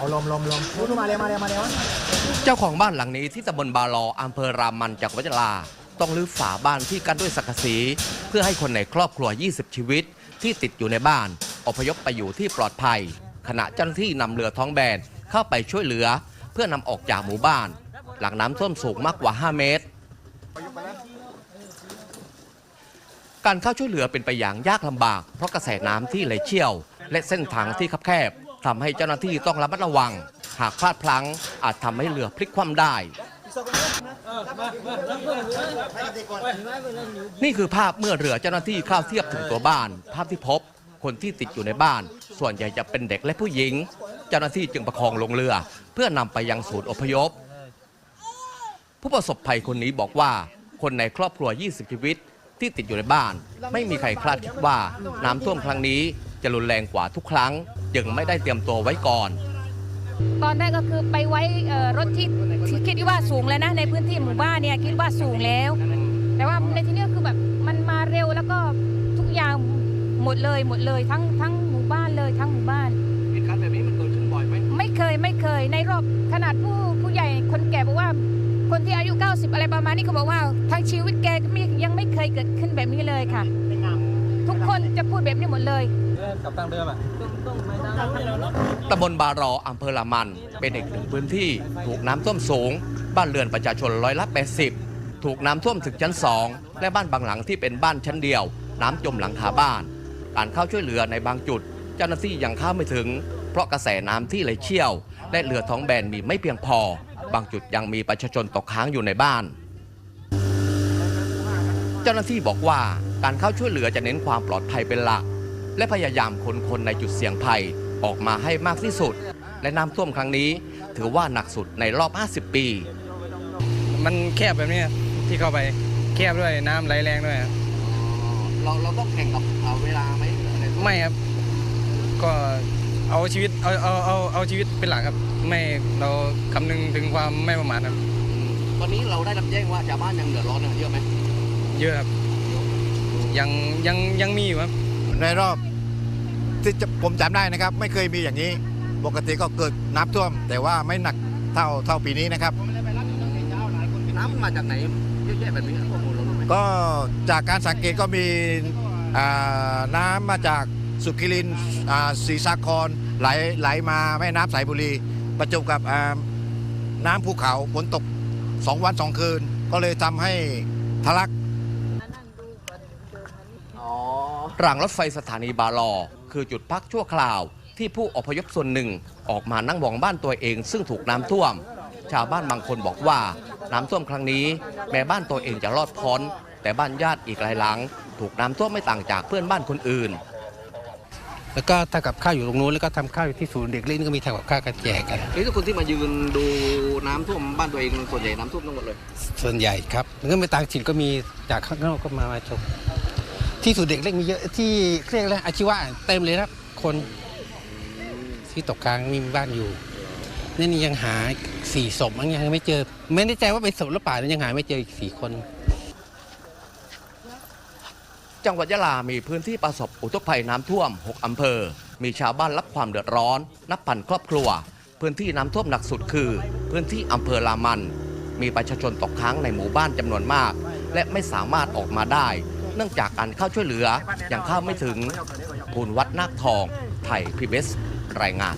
เอาลมลมลมพูดมาเลยมาเลยมาเลยเจ้าของบ้านหลังนี้ที่ตำบลบาลออำเภอรามันจังหวัดยะลา ต้องรื้อฝาบ้านที่กั้นด้วยสังกะสี เพื่อให้คนในครอบครัว 20 ชีวิต ที่ติดอยู่ในบ้าน อพยพไปอยู่ที่ปลอดภัย ขณะเจ้าหน้าที่นำเรือท้องแบนเข้าไปช่วยเหลือ เพื่อนำออกจากหมู่บ้าน หลังน้ำท่วมสูงมากกว่า 5 เมตร การเข้าช่วยเหลือเป็นไปอย่างยากลำบาก เพราะกระแสน้ำที่ไหลเชี่ยว และเส้นทางที่คับแคบ ทำให้เจ้าหน้าที่ต้องระมัดระวัง หากพลาดพลั้งอาจทำให้เรือพลิกคว่ำได้ นี่คือภาพเมื่อเรือเจ้าหน้าที่เข้าเทียบถึงตัวบ้าน ภาพที่พบคนที่ติดอยู่ในบ้าน ส่วนใหญ่จะเป็นเด็กและผู้หญิง เจ้าหน้าที่จึงประคองลงเรือ เพื่อนำไปยังศูนย์อพยพ ผู้ประสบภัยคนนี้บอกว่า คนในครอบครัว 20 ชีวิตที่ติดอยู่ในบ้าน ไม่มีใครคาดคิดว่าน้ำท่วมครั้งนี้ จะรุนแรงกว่าทุกครั้ง จึงไม่ได้เตรียมตัวไว้ก่อน ตอนแรกก็คือไปไว้เอ่อรถที่ที่คิดว่าสูงแล้วนะในพื้นที่หมู่บ้านเนี่ยคิดว่าสูงแล้ว แต่ว่าในที่นี้คือแบบมันมาเร็วแล้วก็ทุกอย่างหมดเลยหมดเลยทั้งทั้งหมู่บ้านเลยทั้งหมู่บ้านเหตุการณ์แบบนี้มันเกิดขึ้นบ่อยไหมไม่เคยไม่เคยในรอบขนาดผู้ผู้ใหญ่คนแก่บอกว่าคนที่อายุ 90 อะไรประมาณนี้เขาบอกว่าทั้งชีวิตแกก็ไม่ยังไม่เคยเกิดขึ้นแบบนี้เลยค่ะ ทุกคนจะพูดแบบนี้หมดเลย กับทางเดิมอะตำบลบารออำเภอละมัน เป็นอีกหนึ่งพื้นที่ถูกน้ำท่วมสูง บ้านเรือนประชาชนร้อยละ 80 ถูกน้ำท่วมถึงชั้น2และบ้านบางหลังที่เป็นบ้านชั้นเดียว น้ำจมหลังคาบ้าน การเข้าช่วยเหลือในบางจุด เจ้าหน้าที่ยังเข้าไม่ถึง เพราะกระแสน้ำที่ไหลเชี่ยว และเรือท้องแบนมีไม่เพียงพอ บางจุดยังมีประชาชนตกค้างอยู่ในบ้าน เจ้าหน้าที่บอกว่า การเข้าช่วยเหลือจะเน้นความปลอดภัยเป็นหลัก และพยายามคนคนในจุดเสี่ยงภัยออกมาให้มากที่สุด และน้ำท่วมครั้งนี้ ถือว่าหนักสุดในรอบ 50 ปี มันแคบแบบนี้ที่เข้าไปแคบด้วยน้ำไหลแรงด้วยครับเราเราต้องแข่งกับเวลาไหมไม่ครับ ก็เอาชีวิตเอาเอาเอาเอาชีวิตเป็นหลักครับ ไม่เราคำนึงถึงความไม่ประมาทครับตอนนี้เราได้รับแจ้งว่าชาวบ้านยังเดือดร้อนเยอะไหมเยอะครับ ยังยังยังมีอยู่ครับ ในรอบที่จะผมจำได้นะครับ ไม่เคยมีอย่างนี้ ปกติก็เกิดน้ำท่วม แต่ว่าไม่หนักเท่าเท่าปีนี้นะครับ น้ำมาจากไหนเยอะแยะแบบนี้ข้อมูลเรารู้ไหมก็จากการสังเกตก็มีอ่าน้ำมาจากสุขิรินทร์อ่าศรีสาครไหลไหลมาแม่น้ำสายบุรี ประจบกับอ่าน้ำภูเขาฝนตกสองวันสองคืน ก็เลยทำให้ทะลัก รางรถไฟสถานีบาลอ คือจุดพักชั่วคราว ที่ผู้อพยพส่วนหนึ่งออกมานั่งมองบ้านตัวเอง ซึ่งถูกน้ำท่วม ชาวบ้านบางคนบอกว่า น้ำท่วมครั้งนี้ แม้บ้านตัวเองจะรอดพ้น แต่บ้านญาติอีกหลายหลัง ถูกน้ำท่วมไม่ต่างจากเพื่อนบ้านคนอื่น แล้วก็ทำกับข้าวอยู่ตรงนู้นแล้วก็ทำข้าวอยู่ที่ศูนย์เด็กเล็กนี่ก็มีทำกับข้าวกันแจกกัน นี่ทุกคนที่มายืนดูน้ำท่วมบ้านตัวเองส่วนใหญ่น้ำท่วมทั้งหมดเลย ส่วนใหญ่ครับแล้วก็มีต่างถิ่นก็มีจากข้างนอกก็มามาชม ที่ศูนย์เด็กเล็กมีเยอะที่เรียกอะไรอาชีวะเต็มเลยครับคนที่ตกค้างมีบ้านอยู่นี่นี่ยังหาสี่ศพมั้งยังไม่เจอ ไม่แน่ใจว่าเป็นศพหรือเปล่ายังหาไม่เจออีกสี่คน จังหวัดยะลามีพื้นที่ประสบอุทกภัยน้ำท่วม 6 อำเภอ มีชาวบ้านรับความเดือดร้อน นับพันครอบครัว พื้นที่น้ำท่วมหนักสุดคือ พื้นที่อำเภอลามัน มีประชาชนตกค้างในหมู่บ้านจำนวนมาก และไม่สามารถออกมาได้ เนื่องจากการเข้าช่วยเหลือยังเข้าไม่ถึงภูลวัดนาคทองไทยพีบีเอสรายงาน